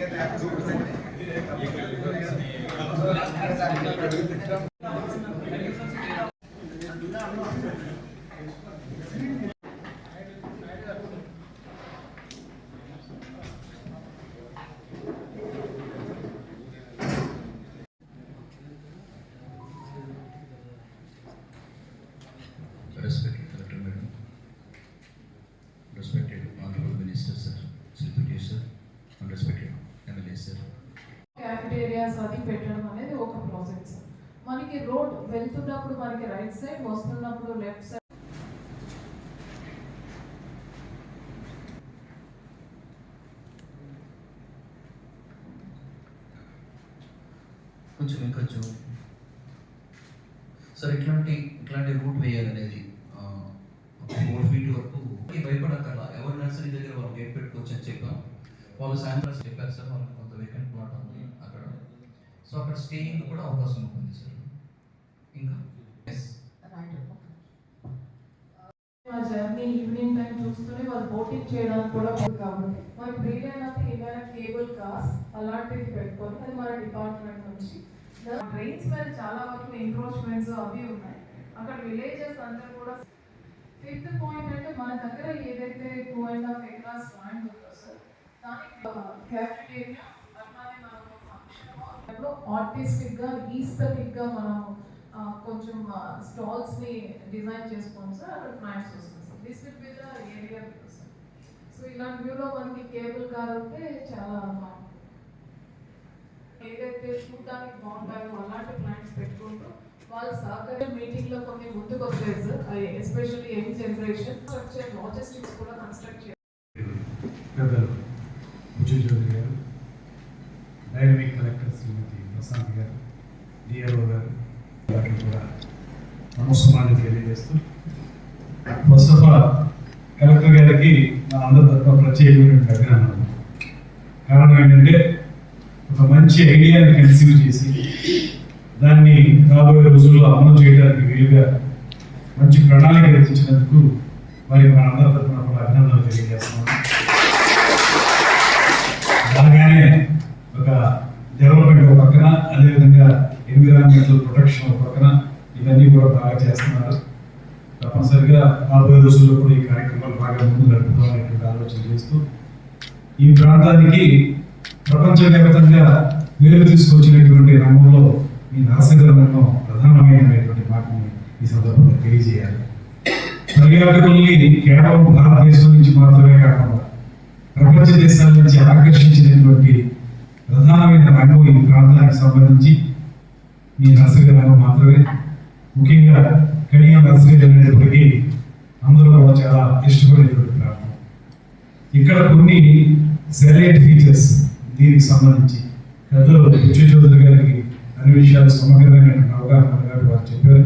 ఏదైనా 2% ఏకలిక్ కరిగిన ఈ కలర్ సిస్టం ఏరియాస్ అది పెట్టడం అనేది ఒక ప్రాజెక్ట్ సార్ మనకి రోడ్ వెళ్తున్నప్పుడు మనకి రైట్ సైడ్ వస్తున్నప్పుడు లెఫ్ట్ సైడ్ కొంచెం ఇంకొంచెం సార్ ఇట్లాంటి ఇట్లాంటి రూట్ వేయాలనేది ఫోర్ ఫీట్ వరకు. భయపడక్కర్లా. ఎవరి నర్సరీ దగ్గర వాళ్ళు గేట్ పెట్టుకోవచ్చు అని చెప్పాం. వాళ్ళు సాయంత్రం చెప్పారు సార్ వాళ్ళకి కొంత వేకెంట్ ప్లాట్ ఉంది. సో అక్కడ స్టేయింగ్ కూడా అవకాశం ఉంటుంది సార్. ఇంకా? ఎస్ మా జర్నీ ఈవినింగ్ టైం చూస్తూనే వాళ్ళు బోటింగ్ చేయడానికి కూడా ఉంది కాబట్టి. మనకి వీలైనంత ఏమైనా కేబుల్ కార్స్ అలాంటివి పెట్టుకొని అది మన డిపార్ట్మెంట్ నుంచి ట్రైన్స్ మీద చాలా వరకు ఎంక్రోచ్మెంట్స్ అవి ఉన్నాయి. అక్కడ విలేజెస్ అందరూ కూడా ఫిఫ్త్ పాయింట్ అంటే మన దగ్గర ఏదైతే two and half acres land ఉందో సార్ దానికి uh, క్యాఫిటేరియా ఆర్టిస్టిక్గా ఈస్థెటిక్గా మనం కొంచెం స్టాల్స్ని డిజైన్ చేసుకోండి సార్ అక్కడ ప్లాంట్స్ వస్తుంది sir. This will be the area sir so ఇలాంటి వ్యూలో మనకి కేబుల్ కార్ ఉంటే చాలా బాగుంటుంది. ఏదైతే చూడటానికి బాగుంటాయో అలాంటి ప్లాంట్స్ పెట్టుకుంటూ వాళ్ళు సహకార మీటింగ్లో కొన్ని ముందుకు వచ్చారు sir especially young generation structure logistics కూడా కన్స్ట్రక్ట్ చేయాలి పెద్దలు బుజ్జు చౌదరి గారు డైనమిక్ కలెక్టర్ శ్రీమతి ప్రశాంత్ గారు డిఆర్ఓ గారు వారికి కూడా నమస్కారాలు తెలియజేస్తూ. ఫస్ట్ ఆఫ్ ఆల్ కలెక్టర్ గారికి నా అందరి తరఫున ప్రత్యేకమైనటువంటి అభినందనలు. కారణం ఏంటంటే ఒక మంచి ఐడియాని కన్సీవ్ చేసి దాన్ని రాబోయే రోజుల్లో అమలు చేయడానికి వీలుగా మంచి ప్రణాళిక రచించినందుకు మరి మన అందరి తరఫున కూడా అభినందనలు తెలియజేస్తున్నాను. అలాగానే ఒక డెవలప్మెంట్ ఒక పక్కన అదేవిధంగా ఎన్విరాన్మెంటల్ ప్రొటెక్షన్ పక్కన ఇవన్నీ కూడా బాగా చేస్తున్నారు. తప్పనిసరిగా రాబోయే రోజుల్లో కూడా ఈ కార్యక్రమాలు బాగా ముందు నడుపుతాం అనేటువంటి ఆలోచన చేస్తూ ఈ ప్రాంతానికి ప్రపంచవ్యాప్తంగా వెలుగు తీసుకొచ్చినటువంటి రంగంలో ఈ నరసింహ ప్రధానమైనటువంటి మాటని ఈ సందర్భంగా తెలియజేయాలి. పర్యాటకుల్ని కేవలం భారతదేశం నుంచి మాత్రమే కాకుండా ప్రపంచ దేశాల నుంచి ఆకర్షించినటువంటి ప్రధానమైన రంగం ఈ ప్రాంతానికి సంబంధించి ఈ నర్సరీ రంగం మాత్రమే. ముఖ్యంగా కడియ నర్సరీ జరిగినప్పటికీ అందరూ కూడా చాలా ఇష్టపడేటువంటి ప్రాంతం ఇక్కడ కొన్ని సెలెక్ట్ ఫీచర్స్ దీనికి సంబంధించి. పెద్దలు విజయ చౌదరి గారికి అన్ని విషయాలు సమగ్రమైన అవగాహన ఉన్నట్టు వారు చెప్పారు.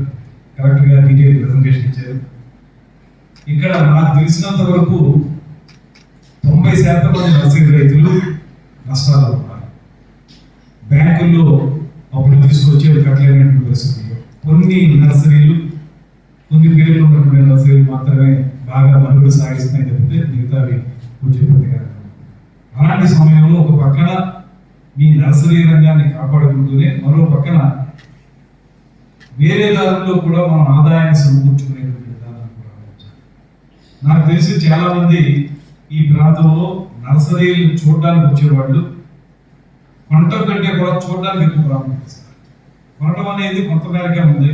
కరెక్ట్గా డీటెయిల్ ప్రజెంటేషన్ ఇచ్చారు. ఇక్కడ నాకు తెలిసినంత వరకు తొంభై శాతం మంది నర్సరీ రైతులు నష్టాలు ఉన్నారు. బ్యాంకుల్లో అప్పుడు తీసుకొచ్చి అవి కట్టలేనటువంటి పరిస్థితుల్లో కొన్ని నర్సరీలు కొన్ని పేర్లు ఉన్నటువంటి నర్సరీలు మాత్రమే బాగా మనుగడ సాగిస్తున్నాయి చెప్తే మిగతావి కొంచెం ఇబ్బందికరంగా అలాంటి సమయంలో ఒక పక్కన మీ నర్సరీ రంగాన్ని కాపాడుకుంటూనే మరో పక్కన వేరే దారుల్లో కూడా మనం ఆదాయాన్ని సమకూర్చుకునేటువంటి విధానం కూడా నాకు తెలిసి చాలామంది ఈ ప్రాంతంలో నర్సరీలు చూడడానికి వచ్చేవాళ్ళు కొనటం కంటే కూడా చూడడానికి ఎక్కువ ప్రాముఖ్యత ఇస్తారు. కొనటం అనేది కొంత మేరకే ఉంది.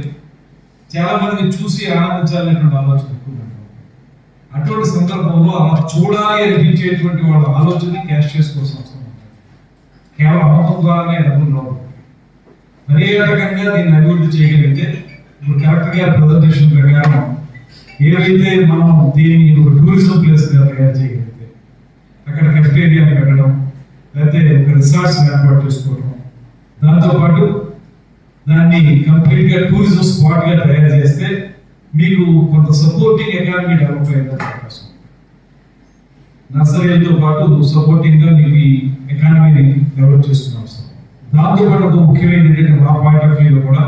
చాలా మందిని చూసి ఆనందించాలనేటువంటి ఆలోచన ఎక్కువ అటువంటి సందర్భంలో అలా చూడాలి అనిపించేటువంటి వాళ్ళ ఆలోచన క్యాష్ చేసుకోవాల్సిన అవసరం కేవలం అమ్మకం ద్వారానే డబ్బులు రావు. పర్యాటకంగా దీన్ని అభివృద్ధి చేయగలిగితే ఇప్పుడు కరెక్ట్గా ప్రజెంటేషన్ ప్రకారం ఏవైతే మనం దీన్ని ఒక టూరిజం ప్లేస్గా తయారు చేయగలిగితే అక్కడ కెఫ్టేరియా పెట్టడం లేకపోతే ఒక రిసార్ట్స్ ఏర్పాటు చేసుకోవడం దాంతోపాటు దాన్ని కంప్లీట్గా టూరిజం స్పాట్గా తయారు చేస్తే మీకు కొంత సపోర్టింగ్ ఎకానమీ డెవలప్ అయ్యే అవకాశం నర్సరీలతో పాటు సపోర్టింగ్గా మీకు ఈ ఎకానమీని డెవలప్ చేస్తున్నాం అవసరం దాంతో పాటు ఒక ముఖ్యమైనది ఏంటంటే మా పాయింట్ ఆఫ్ వ్యూలో కూడా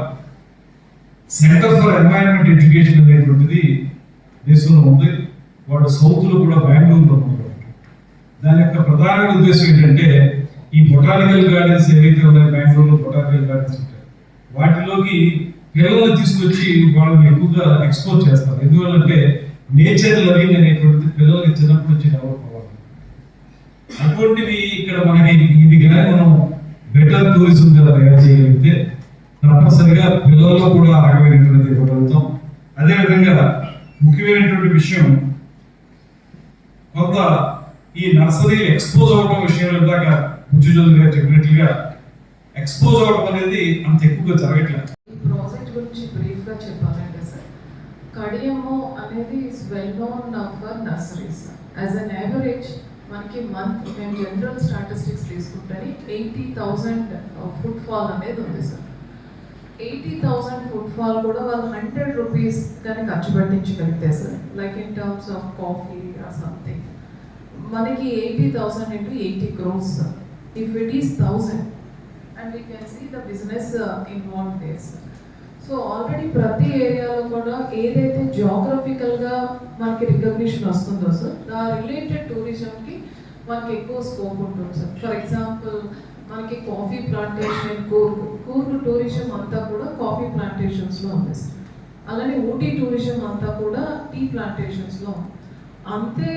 సెంటర్ ఫర్ ఎన్వైరన్మెంట్ ఎడ్యుకేషన్ అనేటువంటిది దేశంలో ఉంది. వాడు సౌత్లో కూడా బెంగళూరులో ఉంది. దాని యొక్క ప్రధాన ఉద్దేశం ఏంటంటే ఈ బొటానికల్ గార్డెన్స్ ఏవైతే ఉన్నాయి బెంగళూరులో బొటానికల్ గార్డెన్స్ ఉంటాయి వాటిలోకి పిల్లల్ని తీసుకొచ్చి వాళ్ళని ఎక్కువగా ఎక్స్పోజ్ చేస్తారు. ఎందువల్లంటే నేచర్ లవింగ్ అనేటువంటిది పిల్లలకి చిన్నప్పటి నుంచి డెవలప్ అవ్వాలి. అటువంటివి ఇక్కడ మనకి ఇది కానీ మనం బెటర్ టూరిజం గా తయారు చేయగలిగితే తప్పనిసరిగా పిల్లల్లో కూడా ఆగమైనటువంటి ఇవ్వగలుగుతాం అదేవిధంగా ముఖ్యమైనటువంటి విషయం కొంత ఈ నర్సరీ ఎక్స్పోజ్ అవ్వడం విషయంలో ఇందాక ఉజ్జుజులు గారు చెప్పినట్లుగా ఎక్స్పోజ్ అవ్వడం అనేది అంత ఎక్కువగా జరగట్లేదు ప్రాజెక్ట్ గురించి బ్రీఫ్గా చెప్పాలంటే సార్ కడియమ్మో అనేది is well known for nurseries as an average మనకి మంత్ మేము జనరల్ స్టాటిస్టిక్స్ తీసుకుంటే ఎయిటీ థౌజండ్ ఫుట్ ఫాల్ అనేది ఉంది సార్ ఎయిటీ థౌజండ్ ఫుట్ఫాల్ కూడా వాళ్ళు హండ్రెడ్ రూపీస్ కానీ ఖర్చు పెట్టించగలిగితే sir like in terms of coffee or something మనకి eighty thousand into eighty crores if it is thousand and you can see the business involve these so already ప్రతి ఏరియాలో కూడా ఏదైతే జాగ్రఫికల్గా మనకి రికగ్నిషన్ వస్తుందో సార్ దా related టూరిజంకి మనకి ఎక్కువ స్కోప్ ఉంటుంది సార్ ఫర్ ఎగ్జాంపుల్ మనకి coffee plantation Coorg Coorg tourism అంతా కూడా కాఫీ ప్లాంటేషన్స్లో ఉంది సార్ అలానే ఊటీ టూరిజం అంతా కూడా టీ ప్లాంటేషన్స్లో ఉంది. అంతే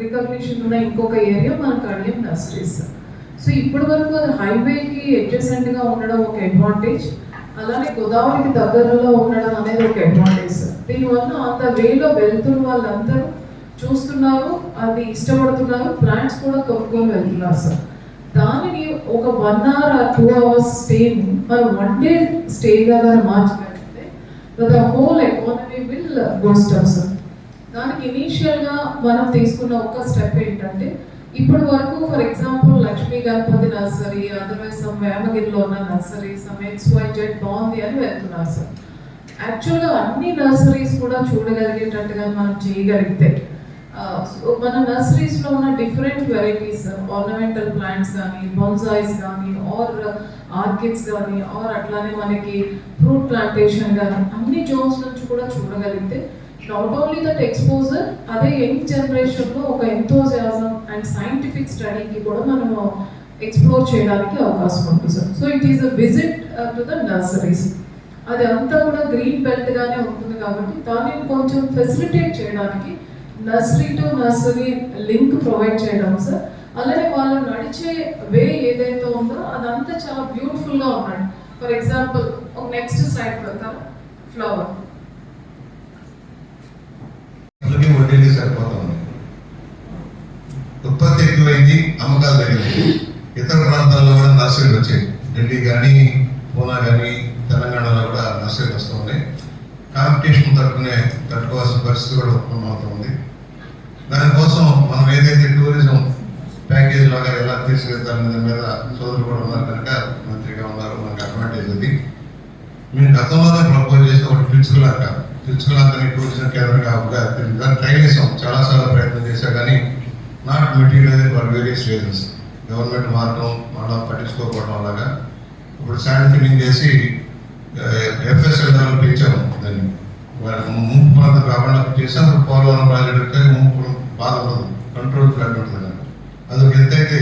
రికగ్నిషన్ ఉన్న ఇంకొక ఏరియా మన అడియం ఇండస్ట్రీస్ సో ఇప్పటి వరకు అది హైవేకి అడ్జసెంట్గా ఉండడం ఒక అడ్వాంటేజ్ అలానే గోదావరికి దగ్గరలో ఉండడం అనేది ఒక అడ్వాంటేజ్ దీనివల్ల అంత వేలో వెళ్తున్న వాళ్ళందరూ చూస్తున్నారు అది ఇష్టపడుతున్నారు ప్లాంట్స్ కూడా కొనుక్కొని వెళ్తున్నారు సార్. దానిని ఒక వన్ అవర్ ఆ టూ అవర్స్ స్టేని మనం వన్ డే స్టేగా మార్చినట్లయితే the whole economy will boost sir దానికి ఇనీషియల్గా మనం తీసుకున్న ఒక స్టెప్ ఏంటంటే ఇప్పటి వరకు for example Lakshmi Ganapathi nursery otherwise some వేమగిరిలో ఉన్న nursery some X Y Z బాగుంది అని వెళ్తున్నారు సార్ యాక్చువల్గా అన్ని నర్సరీస్ కూడా చూడగలిగేటట్టుగా మనం చేయగలిగితే మన నర్సరీస్లో ఉన్న డిఫరెంట్ వెరైటీస్ ఆర్నమెంటల్ ప్లాంట్స్ కానీ బొన్సాయిస్ కానీ ఆర్ ఆర్కిడ్స్ కానీ ఆర్ అట్లానే మనకి ఫ్రూట్ ప్లాంటేషన్ కానీ అన్ని జోన్స్ నుంచి కూడా చూడగలిగితే నాట్ ఓన్లీ దట్ ఎక్స్పోజర్ అదే యంగ్ జనరేషన్లో ఒక ఎంతోజాజం అండ్ సైంటిఫిక్ స్టడీకి కూడా మనము ఎక్స్ప్లోర్ చేయడానికి అవకాశం ఉంటుంది sir so it is a visit to the nurseries అది అంతా కూడా గ్రీన్ బెల్ట్ గానే ఉంటుంది కాబట్టి దానిని కొంచెం ఫెసిలిటేట్ చేయడానికి nursery to nursery link provide చేయడం సార్ అలాగే వాళ్ళు నడిచే వే ఏదైతే ఉందో అదంతా చాలా బ్యూటిఫుల్గా ఉన్నాడు ఫర్ ఎగ్జాంపుల్ ఒక నెక్స్ట్ సైడ్ వెళ్తాం ఫ్లవర్ అందుకే వడ్డీలు సరిపోతుంది ఉత్పత్తి ఎక్కువైంది అమ్మకాలు తగ్గింది ఇతర ప్రాంతాల్లో కూడా నర్సరీలు వచ్చాయి. ఢిల్లీ కానీ పూనా కానీ తెలంగాణలో కూడా నర్సరీలు వస్తూ ఉన్నాయి. కాంపిటీషన్ తట్టుకునే తట్టుకోవాల్సిన పరిస్థితి కూడా ఉత్పన్నమవుతుంది దానికోసం మనం ఏదైతే టూరిజం ప్యాకేజ్ లాగా ఎలా తీసుకెళ్తారనే దాని మీద సోదరులు కూడా ఉన్నారు కనుక మంత్రిగా ఉన్నారు. మనకు అడ్వాంటేజ్ అది మేము గతంలోనే ప్రపోజ్ చేసిన ఒకటి పిచ్చుకులాక పిచ్చుకులాకని టూరిజం కేంద్రంగా ఒక దాన్ని ట్రై చేసాం. చాలాసార్లు ప్రయత్నం చేశాం కానీ not material for various reasons. Government మార్గం మనం పట్టించుకోకపోవడం అలాగా ఇప్పుడు శాండ్ ఫిల్లింగ్ చేసి ఎఫ్ఎస్ఎల్ లెవెల్ పెంచాము దాన్ని. ముంపు ప్రాంతం కాకుండా చేసాం. పోలవరం ప్రాజెక్ట్ ముంపు బాధ ఉండదు కంట్రోల్ ఫ్లాట్ ఉంటుంది కనుక. అదొక ఎంతైతే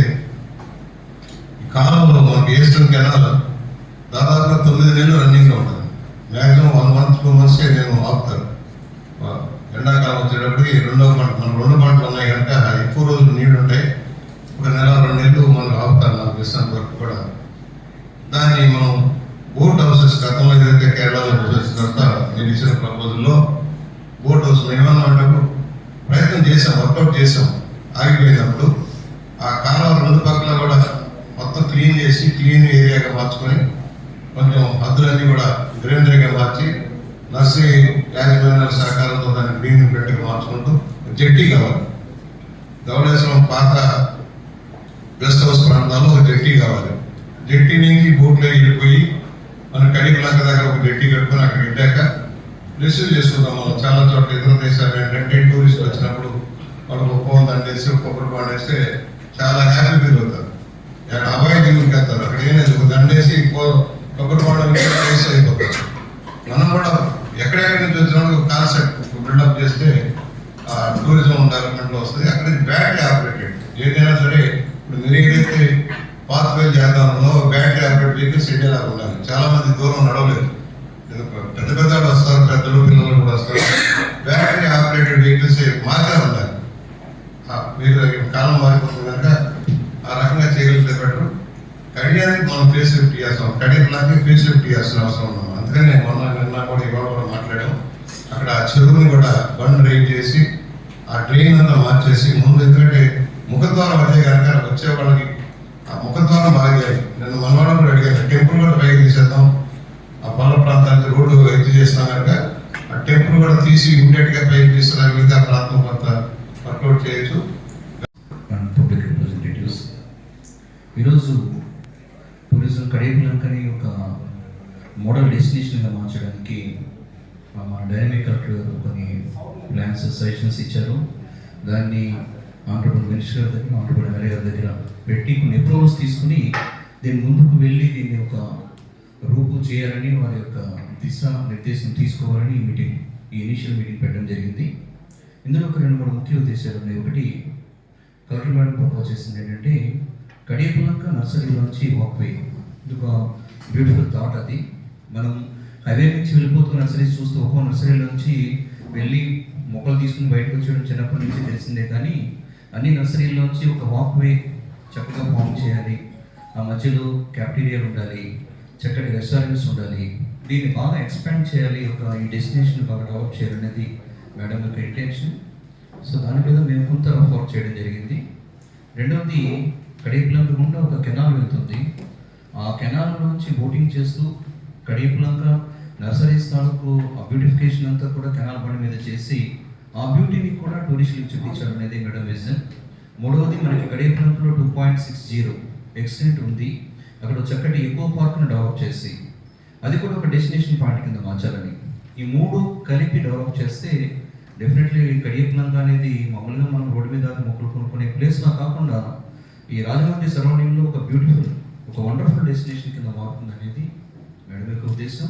ఈ కాలంలో మనకి ఈస్టర్న్ కెనాల్ దాదాపుగా తొమ్మిది నెలలు రన్నింగ్లో ఉంటుంది. Maximum one month two months నేను ఆపుతారు. ఎండాకాలం వచ్చేటప్పుడు రెండో పంట మన రెండు పంటలు ఉన్నాయి కనుక ఎక్కువ రోజులు నీళ్ళు ఉంటాయి ఒక నెల రెండు నెలలు మనం ఆపుతారు నాకు తెలిసినంత వరకు కూడా. దాన్ని మనం బోట్ హౌసెస్ గతంలో ఏదైతే కేరళలో చేసిన తర్వాత నేను ఇచ్చిన ప్రపోజల్లో బోట్ హౌస్ ఏమన్నా అంటే ప్రయత్నం చేసాం వర్కౌట్ చేసాం ఆగిపోయినప్పుడు ఆ కాలువ రెండు పక్కల కూడా మొత్తం క్లీన్ చేసి క్లీన్ ఏరియాగా మార్చుకొని కొంచెం హద్దులన్నీ కూడా గ్రీనరీగా మార్చి నర్సరీ యాజమాన్యాల సహకారంతో దాన్ని గ్రీన్ బెల్ట్గా మార్చుకుంటూ జెట్టి కావాలి. ధవళేశ్వరం పాత గెస్ట్ హౌస్ ప్రాంతాల్లో ఒక జెట్టి కావాలి. జెట్టి నుంచి బోట్లో వెళ్ళిపోయి మన కడిపలాక దగ్గర ఒక జెట్టి కట్టుకొని అక్కడ పెట్టాక రిసీవ్ చేసుకుందాం మనం చాలా చోట్ల ఇతర దేశాలు ఏంటంటే టూరిస్టులు వచ్చినప్పుడు వాళ్ళు ఒప్పం దండేసి కొబ్బరి పాడేస్తే చాలా హ్యాపీ ఫీల్ అవుతారు. అక్కడ అభయ జీవులకి వెళ్తారు. అక్కడ ఏం లేదు. దండేసి కో- కొబ్బరి పాడలు అయిపోతారు మనం కూడా ఎక్కడెక్కడి నుంచి వచ్చిన ఒక కాన్సెప్ట్ బిల్డప్ చేస్తే ఆ టూరిజం డెవలప్మెంట్లో వస్తుంది. అక్కడ బ్యాడ్లీ ఆపరేటెడ్. ఏదైనా సరే ఇప్పుడు మీరు ఏదైతే పాత్ వేల్ చేద్దాంలో బ్యాటరీ ఆపరేట్ వెహికల్స్ ఇండియాలో ఉండాలి. చాలా మంది దూరం నడవలేదు పెద్ద పెద్ద వస్తారు పెద్దలు పిల్లలు కూడా వస్తారు. బ్యాటరీ ఆపరేటెడ్ వెహికల్స్ మాత్రమే ఉండాలి. ఆ, మీరు కాలం మారిపోతుంది కనుక ఆ రకంగా చేయగలిగితే బెటర్. కడియానికి మనం ఫేస్ లిఫ్ట్ చేస్తాం. కడియాకి ఫేస్ లిఫ్ట్ చేయాల్సిన అవసరం ఉన్నాం అందుకనే మొన్న నిన్న కూడా ఇవాళ అక్కడ ఆ చెరువుని కూడా బండ్ రైడ్ చేసి ఆ ట్రైన్ అంతా మార్చేసి ముందు ఎందుకంటే ముఖద్వారం అదే కనుక వచ్చే వాళ్ళకి ఆ ముఖద్వారం బాగా నేను మనవాడు కూడా అడిగాను టెంపుల్ కూడా పైకి తీసేద్దాం. ఆ పాల ప్రాంతానికి రోడ్డు ఎత్తి చేసినా కనుక ఆ టెంపుల్ కూడా తీసి ఇమీడియట్గా పైకి తీసుకురాగలిగితే ఆ ప్రాంతం కొంత వర్కౌట్ చేయొచ్చు. పబ్లిక్ రిప్రజెంటేటివ్స్ ఈరోజు టూరిజం కడేపులంకని ఒక మోడల్ డెస్టినేషన్గా మార్చడానికి మా డైనమిక్ కలెక్టర్ గారు కొన్ని ప్లాన్స్ సజెషన్స్ ఇచ్చారు. దాన్ని ఆంధ్రప్రదేశ్ మినిస్టర్ గారి దగ్గర ఆంధ్రప్రదేశ్ ఎమ్మెల్యే గారి దగ్గర పెట్టి కొన్ని అప్రూవల్స్ తీసుకుని దీని ముందుకు వెళ్ళి దీన్ని ఒక రూపు చేయాలని వారి యొక్క దిశ నిర్దేశం తీసుకోవాలని ఈ మీటింగ్ ఈ ఇనిషియల్ మీటింగ్ పెట్టడం జరిగింది. ఇందులో ఒక రెండు మూడు ముఖ్య ఉద్దేశాలు ఉన్నాయి. ఒకటి కలెక్టర్ మేడం ప్రపోజ్ చేసింది ఏంటంటే కడియపులంక నర్సరీలోంచి వాక్వే ఇది ఒక బ్యూటిఫుల్ థాట్ అది. మనం హైవే నుంచి వెళ్ళిపోతున్న నర్సరీ చూస్తూ ఒక్కో నర్సరీలోంచి వెళ్ళి మొక్కలు తీసుకుని బయటకు వచ్చేయడం చిన్నప్పటి నుంచి తెలిసిందే కానీ అన్ని నర్సరీలోంచి ఒక వాక్వే చక్కగా ఫామ్ చేయాలి. ఆ మధ్యలో క్యాఫ్టీరియా ఉండాలి చక్కటి రెస్టారెంట్స్ ఉండాలి. దీన్ని బాగా ఎక్స్పాండ్ చేయాలి. ఒక ఈ డెస్టినేషన్ బాగా డెవలప్ చేయాలనేది మేడం యొక్క ఇంటెన్షన్ సో దాని మీద మేము కొంత వర్క్ చేయడం జరిగింది. రెండవది కడియపులంక గుండా ఒక కెనాల్ వెళ్తుంది. ఆ కెనాల్ నుంచి బోటింగ్ చేస్తూ కడియపులంక నర్సరీస్ తాలూకు ఆ బ్యూటిఫికేషన్ అంతా కూడా కెనాల్ బండి మీద చేసి ఆ బ్యూటీని కూడా టూరిస్టులకు చూపించాలనేది మేడం విజన్. మూడవది మనకి కడియపులంకలో two point six zero extent ఉంది. అక్కడ చక్కటి ఎకో పార్క్ను డెవలప్ చేసి అది కూడా ఒక డెస్టినేషన్ పాయింట్ కింద మార్చాలని. ఈ మూడు కలిపి డెవలప్ చేస్తే డెఫినెట్లీ కడియపులంక అనేది మామూలుగా మనం రోడ్డు మీద మొక్కలు కొనుక్కునే ప్లేస్లా కాకుండా ఈ రాజమండ్రి సరౌండింగ్లో ఒక బ్యూటిఫుల్ ఒక వండర్ఫుల్ డెస్టినేషన్ కింద మారుతుంది అనేది మేడం యొక్క ఉద్దేశం.